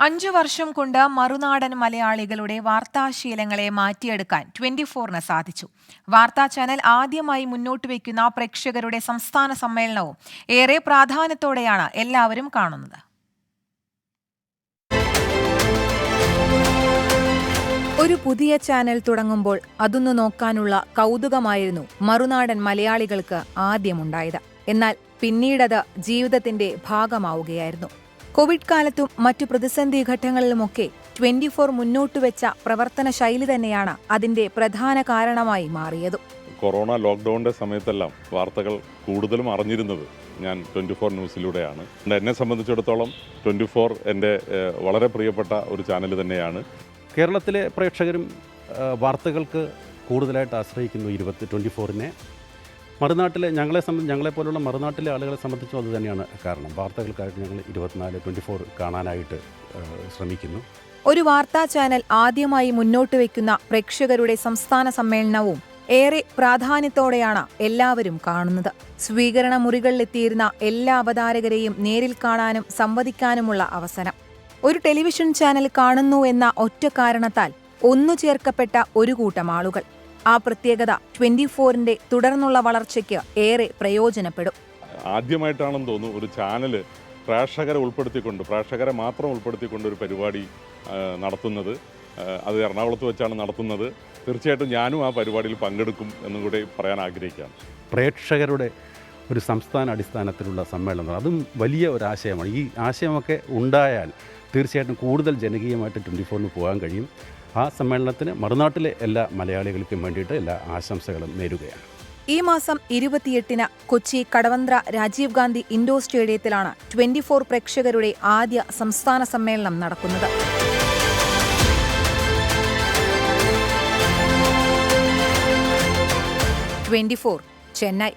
അഞ്ചു വർഷം കൊണ്ട് മറുനാടൻ മലയാളികളുടെ വാർത്താശീലങ്ങളെ മാറ്റിയെടുക്കാൻ ട്വന്റി ഫോറിന് സാധിച്ചു. വാർത്താ ചാനൽ ആദ്യമായി മുന്നോട്ട് വയ്ക്കുന്ന പ്രേക്ഷകരുടെ സംസ്ഥാന സമ്മേളനവും ഏറെ പ്രാധാന്യത്തോടെയാണ് എല്ലാവരും കാണുന്നത്. ഒരു പുതിയ ചാനൽ തുടങ്ങുമ്പോൾ അതൊന്നു നോക്കാനുള്ള കൗതുകമായിരുന്നു മറുനാടൻ മലയാളികൾക്ക് ആദ്യമുണ്ടായത്. എന്നാൽ പിന്നീടത് ജീവിതത്തിന്റെ ഭാഗമാവുകയായിരുന്നു. കോവിഡ് കാലത്തും മറ്റു പ്രതിസന്ധി ഘട്ടങ്ങളിലുമൊക്കെ ട്വന്റി ഫോർ മുന്നോട്ട് വെച്ച പ്രവർത്തന ശൈലി തന്നെയാണ് അതിന്റെ പ്രധാന കാരണമായി മാറിയത്. കൊറോണ ലോക്ക്ഡൌണിന്റെ സമയത്തെല്ലാം വാർത്തകൾ കൂടുതലും അറിഞ്ഞിരുന്നത് ഞാൻ ട്വന്റി ഫോർ ന്യൂസിലൂടെയാണ് എന്നെ സംബന്ധിച്ചിടത്തോളം ട്വന്റി ഫോർ എന്റെ വളരെ പ്രിയപ്പെട്ട ഒരു ചാനൽ തന്നെയാണ്. കേരളത്തിലെ പ്രേക്ഷകരും വാർത്തകൾക്ക് കൂടുതലായിട്ട് ആശ്രയിക്കുന്നു ഇരുപത്തി ട്വന്റി ഫോറിനെ മറുനാട്ടിലെ ഞങ്ങളെ സംബന്ധിച്ച് ഞങ്ങളെപ്പോലുള്ള മറുനാട്ടിലെ ആളുകളെ സംബന്ധിച്ചും അത് തന്നെയാണ് കാരണം. വാർത്തകൾക്കായിട്ട് ഞങ്ങൾ ഇരുപത്തിനാല് ട്വന്റി ഫോർ കാണാനായിട്ട് ശ്രമിക്കുന്നു. ഒരു വാർത്താ ചാനൽ ആദ്യമായി മുന്നോട്ട് വയ്ക്കുന്ന പ്രേക്ഷകരുടെ സംസ്ഥാന സമ്മേളനവും ഏറെ പ്രാധാന്യത്തോടെയാണ് എല്ലാവരും കാണുന്നത്. സ്വീകരണ മുറികളിലെത്തിയിരുന്ന എല്ലാ അവതാരകരെയും നേരിൽ കാണാനും സംവദിക്കാനുമുള്ള അവസരം. ഒരു ടെലിവിഷൻ ചാനൽ കാണുന്നു എന്ന ഒറ്റ കാരണത്താൽ ഒന്നു ചേർക്കപ്പെട്ട ഒരു കൂട്ടം ആളുകൾ. ആ പ്രത്യേകത ട്വന്റി ഫോറിന്റെ തുടർന്നുള്ള വളർച്ചയ്ക്ക് ഏറെ പ്രയോജനപ്പെടും. ആദ്യമായിട്ടാണെന്ന് തോന്നുന്നു ഒരു ചാനൽ പ്രേക്ഷകരെ ഉൾപ്പെടുത്തിക്കൊണ്ട് പ്രേക്ഷകരെ മാത്രം ഉൾപ്പെടുത്തിക്കൊണ്ട് ഒരു പരിപാടി നടത്തുന്നത്. അത് എറണാകുളത്ത് വെച്ചാണ് നടത്തുന്നത്. തീർച്ചയായിട്ടും ഞാനും ആ പരിപാടിയിൽ പങ്കെടുക്കും എന്നും കൂടി പറയാൻ ആഗ്രഹിക്കുകയാണ്. പ്രേക്ഷകരുടെ ഒരു സംസ്ഥാന അടിസ്ഥാനത്തിലുള്ള സമ്മേളനം അതും വലിയ ഒരു ആശയമാണ്. ഈ ആശയമൊക്കെ ഉണ്ടായാൽ തീർച്ചയായിട്ടും കൂടുതൽ ജനകീയമായിട്ട് ട്വന്റി ഫോറിന് പോകാൻ കഴിയും. ആ സമ്മേളനത്തിന് മറുനാട്ടിലെ എല്ലാ മലയാളികൾക്കും വേണ്ടിയിട്ട് എല്ലാ ആശംസകളും നേരുകയാണ്. ഈ മാസം ഇരുപത്തിയെട്ടിന് കൊച്ചി കടവന്ത്ര രാജീവ് ഗാന്ധി ഇൻഡോർ സ്റ്റേഡിയത്തിലാണ് ട്വന്റി ഫോർ പ്രേക്ഷകരുടെ ആദ്യ സംസ്ഥാന സമ്മേളനം നടക്കുന്നത്. Twenty four Chennai.